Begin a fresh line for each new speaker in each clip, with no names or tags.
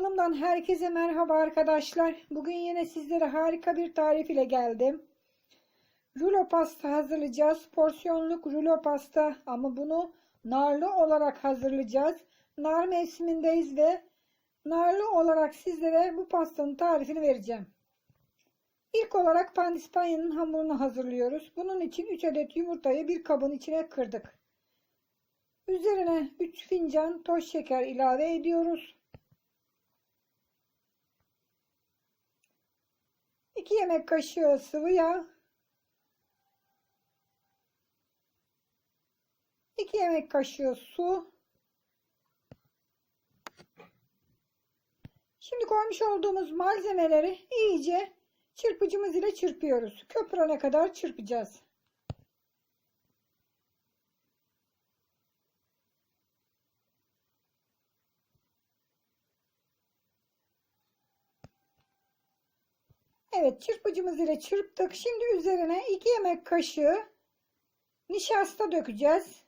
Kanalımdan herkese merhaba arkadaşlar. Bugün yine sizlere harika bir tarif ile geldim. Rulo pasta hazırlayacağız. Porsiyonluk rulo pasta ama bunu narlı olarak hazırlayacağız. Nar mevsimindeyiz ve narlı olarak sizlere bu pastanın tarifini vereceğim. İlk olarak pandispanyanın hamurunu hazırlıyoruz. Bunun için 3 adet yumurtayı bir kabın içine kırdık. Üzerine 3 fincan toz şeker ilave ediyoruz. 2 yemek kaşığı sıvı yağ, 2 yemek kaşığı su, Şimdi koymuş olduğumuz malzemeleri iyice çırpıcımız ile çırpıyoruz. Köpürene kadar çırpacağız. Evet çırpıcımız ile çırptık. Şimdi üzerine 2 yemek kaşığı nişasta dökeceğiz.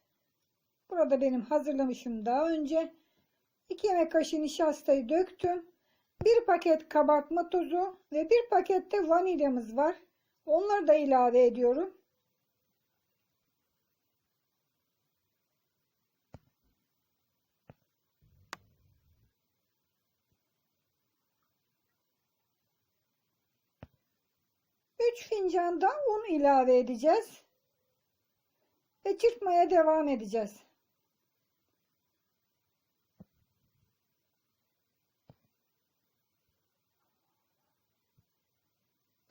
Burada benim hazırlamışım daha önce. 2 yemek kaşığı nişastayı döktüm. 1 paket kabartma tozu ve 1 paket de vanilyamız var. Onları da ilave ediyorum. Üç fincan da un ilave edeceğiz. Ve çırpmaya devam edeceğiz.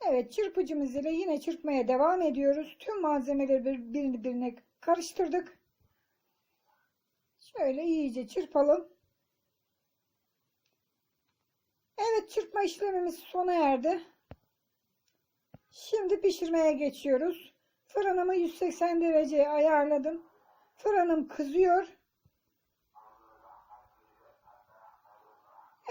Evet çırpıcımız ile yine çırpmaya devam ediyoruz. Tüm malzemeleri birbirine karıştırdık. Şöyle iyice çırpalım. Evet çırpma işlemimiz sona erdi. Şimdi pişirmeye geçiyoruz. Fırınımı 180 dereceye ayarladım. Fırınım kızıyor.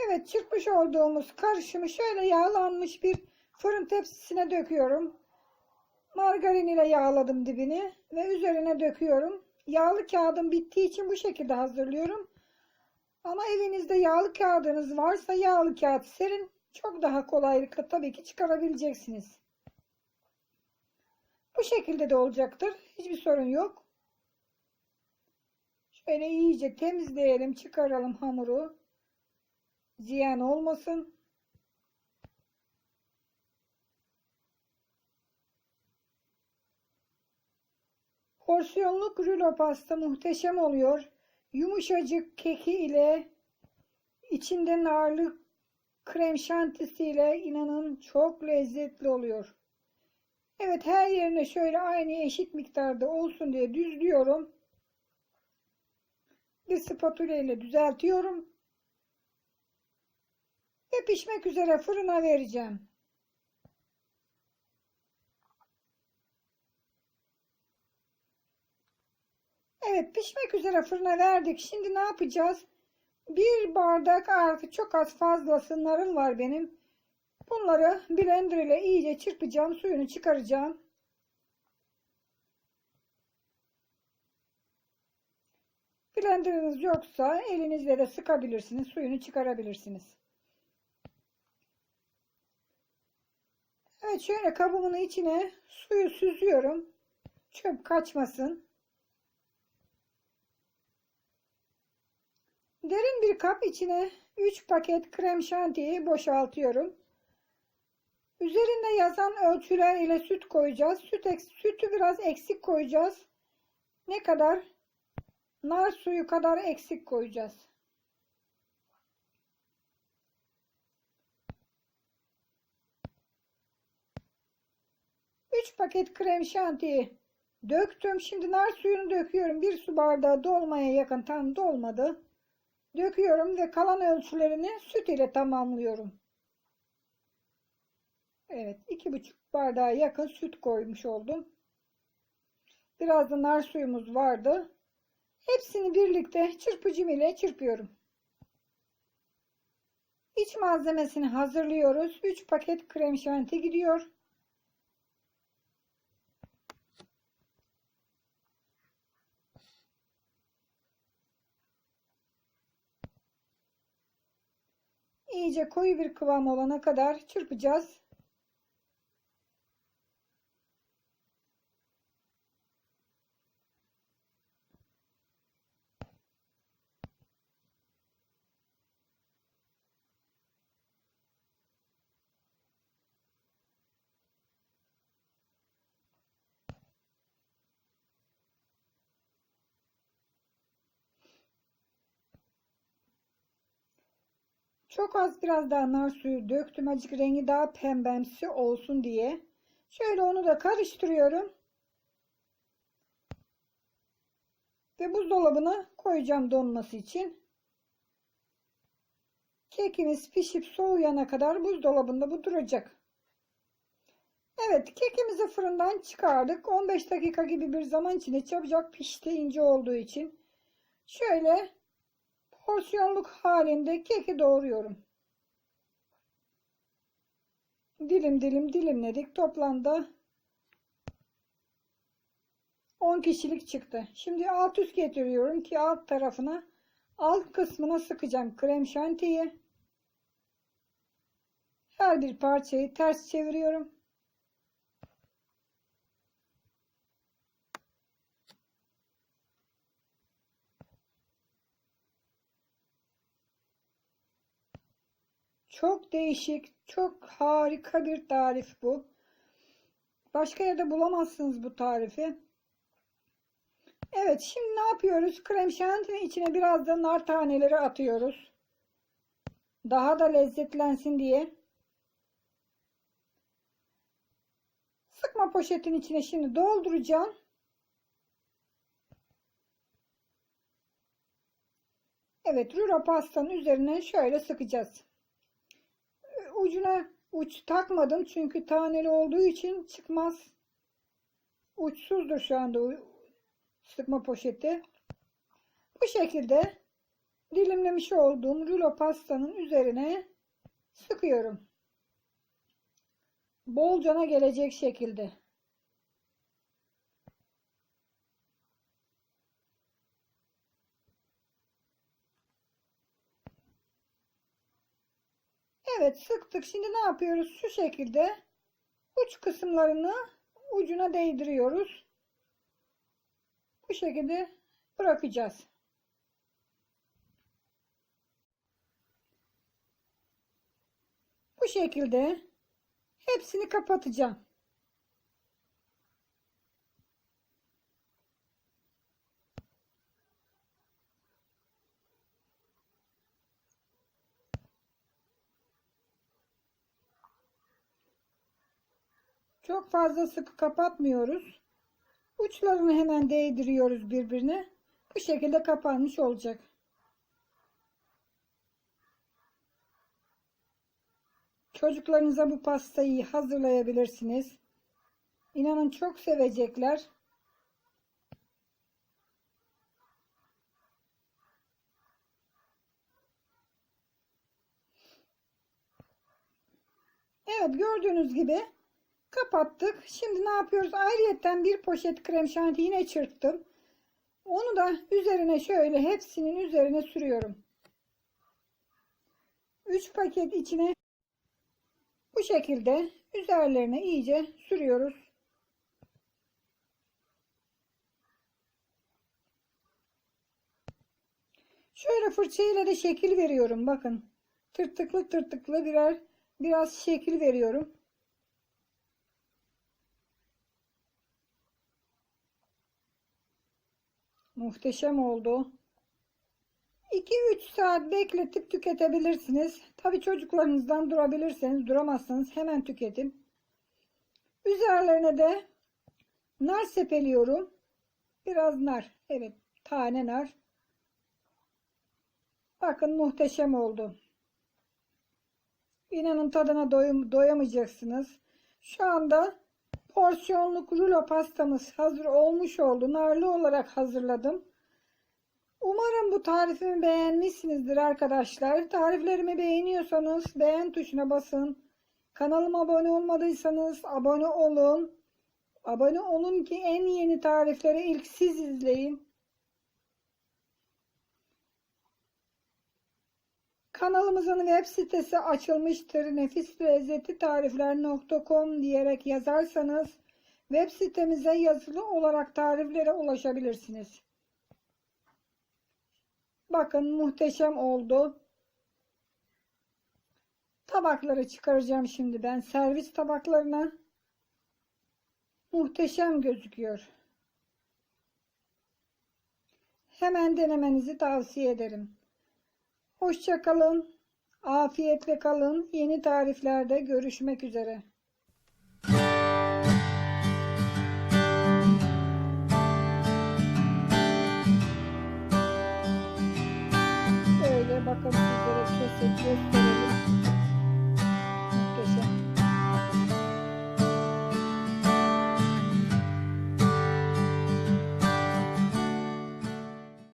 Evet çırpmış olduğumuz karışımı şöyle yağlanmış bir Fırın tepsisine döküyorum. Margarin ile yağladım dibini ve üzerine döküyorum. Yağlı kağıdım bittiği için bu şekilde hazırlıyorum. Ama evinizde yağlı kağıdınız varsa yağlı kağıt serin. Çok daha kolaylıkla tabii ki çıkarabileceksiniz. Bu şekilde de olacaktır. Hiçbir sorun yok. Şöyle iyice temizleyelim, çıkaralım hamuru. Ziyan olmasın. Porsiyonluk rulo pasta muhteşem oluyor. Yumuşacık keki ile içinde narlı krem şantisi ile inanın çok lezzetli oluyor. Evet her yerine şöyle aynı eşit miktarda olsun diye düzlüyorum. Bir spatula ile düzeltiyorum. Ve pişmek üzere fırına vereceğim. Evet pişmek üzere fırına verdik. Şimdi ne yapacağız? Bir bardak artı çok az fazlası narım var benim. Bunları blender ile iyice çırpacağım. Suyunu çıkaracağım. Blenderınız yoksa elinizle de sıkabilirsiniz. Suyunu çıkarabilirsiniz. Evet şöyle kabımın içine suyu süzüyorum. Çöp kaçmasın. Derin bir kap içine 3 paket krem şantiyi boşaltıyorum. Üzerinde yazan ölçüler ile süt koyacağız. Süt, sütü biraz eksik koyacağız. Ne kadar? Nar suyu kadar eksik koyacağız. Üç paket krem şantiyi döktüm. Şimdi nar suyunu döküyorum. Bir su bardağı dolmaya yakın tam dolmadı döküyorum ve kalan ölçülerini süt ile tamamlıyorum. Evet iki buçuk bardağa yakın süt koymuş oldum. Biraz da nar suyumuz vardı. Hepsini birlikte çırpıcım ile çırpıyorum. İç malzemesini hazırlıyoruz. 3 paket krem şanti gidiyor. iyice koyu bir kıvam olana kadar çırpacağız. Çok az biraz daha nar suyu döktüm. Acık rengi daha pembemsi olsun diye. Şöyle onu da karıştırıyorum. Ve buzdolabına koyacağım donması için. Kekimiz pişip soğuyana kadar buzdolabında bu duracak. Evet kekimizi fırından çıkardık. 15 dakika gibi bir zaman içinde çabucak pişti ince olduğu için. Şöyle porsiyonluk halinde keki doğruyorum. Dilim dilim dilimledik. Toplamda 10 kişilik çıktı. Şimdi alt üst getiriyorum ki alt tarafına alt kısmına sıkacağım krem şantiyi. Her bir parçayı ters çeviriyorum. Çok değişik, çok harika bir tarif bu. Başka yerde bulamazsınız bu tarifi. Evet, şimdi ne yapıyoruz? Krem şantinin içine biraz da nar taneleri atıyoruz. Daha da lezzetlensin diye. Sıkma poşetin içine şimdi dolduracağım. Evet, rulo pastanın üzerine şöyle sıkacağız ucuna uç takmadım çünkü taneli olduğu için çıkmaz. Uçsuzdur şu anda sıkma poşeti. Bu şekilde dilimlemiş olduğum rulo pastanın üzerine sıkıyorum. Bolcana gelecek şekilde. Evet sıktık. Şimdi ne yapıyoruz? Şu şekilde uç kısımlarını ucuna değdiriyoruz. Bu şekilde bırakacağız. Bu şekilde hepsini kapatacağım. Çok fazla sıkı kapatmıyoruz. Uçlarını hemen değdiriyoruz birbirine. Bu şekilde kapanmış olacak. Çocuklarınıza bu pastayı hazırlayabilirsiniz. İnanın çok sevecekler. Evet gördüğünüz gibi Kapattık. Şimdi ne yapıyoruz? Ayrıyeten bir poşet krem şanti yine çırptım. Onu da üzerine şöyle hepsinin üzerine sürüyorum. 3 paket içine bu şekilde üzerlerine iyice sürüyoruz. Şöyle fırçayla da şekil veriyorum. Bakın. Tırtıklı tırtıklı birer biraz şekil veriyorum. Muhteşem oldu. 2-3 saat bekletip tüketebilirsiniz. Tabi çocuklarınızdan durabilirseniz duramazsanız hemen tüketin. Üzerlerine de nar sepeliyorum. Biraz nar. Evet tane nar. Bakın muhteşem oldu. İnanın tadına doyamayacaksınız. Şu anda porsiyonluk rulo pastamız hazır olmuş oldu. Narlı olarak hazırladım. Umarım bu tarifimi beğenmişsinizdir arkadaşlar. Tariflerimi beğeniyorsanız beğen tuşuna basın. Kanalıma abone olmadıysanız abone olun. Abone olun ki en yeni tarifleri ilk siz izleyin. Kanalımızın web sitesi açılmıştır. nefislezzetitarifler.com diyerek yazarsanız web sitemize yazılı olarak tariflere ulaşabilirsiniz. Bakın muhteşem oldu. Tabakları çıkaracağım şimdi ben servis tabaklarına. Muhteşem gözüküyor. Hemen denemenizi tavsiye ederim. Hoşça kalın. Afiyetle kalın. Yeni tariflerde görüşmek üzere.